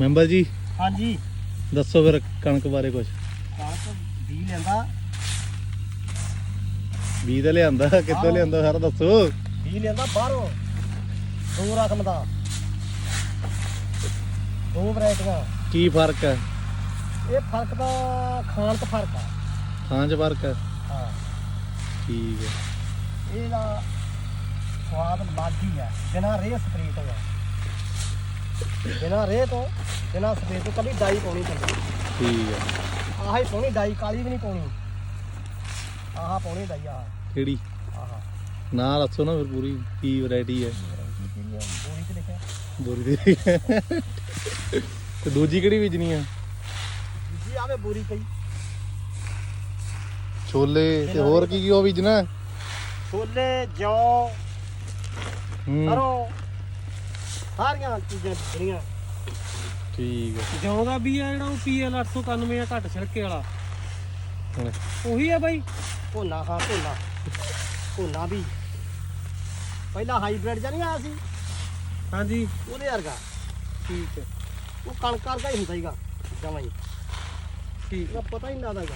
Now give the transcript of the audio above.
Member ਜੀ ਹਾਂਜੀ। ਦੱਸੋ ਫਿਰ ਕਣਕ ਬਾਰੇ ਕੁਝ ਕਣਕ ਬੀ ਲੈਂਦਾ ਬੀਜ ਤਾਂ ਲਿਆਂਦਾ ਕਿੱਥੋਂ। ਲਿਆਂਦਾ ਸਾਰਾ ਦੱਸੋ। ਬੀ ਲੈਂਦਾ ਬਾਹਰੋਂ ਦੋ ਰਕਮ ਦਾ। ਦੋ ਵੈਰਾਈਟੀਆਂ। ਕੀ ਫ਼ਰਕ ਹੈ? ਇਹ ਫ਼ਰਕ ਤਾਂ ਖਾਣ ਤੋਂ ਫ਼ਰਕ ਆ। ਖਾਂ ਚ ਫ਼ਰਕ ਹੈ? ਹਾਂ। ਠੀਕ ਹੈ। ਇਹਦਾ ਸਵਾਦ ਬਾਗੀ ਹੈ ਬਿਨਾਂ ਰੇਹ ਸਪਰੇ ਤੋਂ। ਬਿਨਾਂ ਰੇਹ ਤੋਂ ਬਿਨਾਂ ਸਪਰੇ ਤੋਂ ਕਦੀ ਡਾਈ ਪਾਉਣੀ ਪੈਂਦੀ। ਠੀਕ ਹੈ ਆਹ ਹੀ ਪਾਉਣੀ ਡਾਈ ਕਾਲੀ ਵੀ ਨਹੀਂ ਪਾਉਣੀ। ਆਹ ਪਾਉਣੀ ਡਾਈ ਆਹ। ਕਿਹੜੀ? ਆਹ। ਨਾਂ ਦੱਸੋ ਨਾ ਫਿਰ ਪੂਰੀ ਕੀ ਵੈਰਾਈਟੀ ਹੈ ਕਿਹੜੀ ਆ? ਬੋਰੀ ਤੇ ਲਿਖਿਆ ਬੋਰੀ ਦੀ ਤੇ ਦੂਜੀ ਕਿਹੜੀ ਬੀਜਣੀ ਆ? ਜੀ ਆਵੇ ਬੋਰੀ ਪਈ। ਛੋਲੇ ਤੇ ਹੋਰ ਕੀ ਕੀ ਉਹ ਬੀਜਣਾ? ਛੋਲੇ ਜੌ ਹੂੰ ਸਰੋਂ ਸਾਰੀਆਂ ਚੀਜ਼ਾਂ ਜਿਹੜੀਆਂ। ਠੀਕ ਹੈ ਜੌਂ ਦਾ ਵੀ ਆ ਜਿਹੜਾ ਉਹ ਪੀਐਲ 891 ਆ ਘੱਟ ਛਿਲਕੇ ਵਾਲਾ। ਹੁਣ ਉਹੀ ਆ ਬਾਈ। ਭੋਨਾ ਹਾਂ ਭੋਨਾ। ਭੋਨਾ ਵੀ। ਪਹਿਲਾਂ ਹਾਈਬ੍ਰਿਡ ਜਾਂ ਨਹੀਂ ਆਇਆ ਸੀ? ਹਾਂਜੀ। ਉਹਦੇ ਵਰਗਾ। ਠੀਕ ਹੈ ਉਹ ਕਣਕ ਵਰਗਾ ਹੀ ਹੁੰਦਾ ਹੀਗਾ ਜਮਾਂ ਹੀ। ਠੀਕ ਇਹਦਾ ਪਤਾ ਹੀ ਨਹੀਂ ਲੱਗਦਾ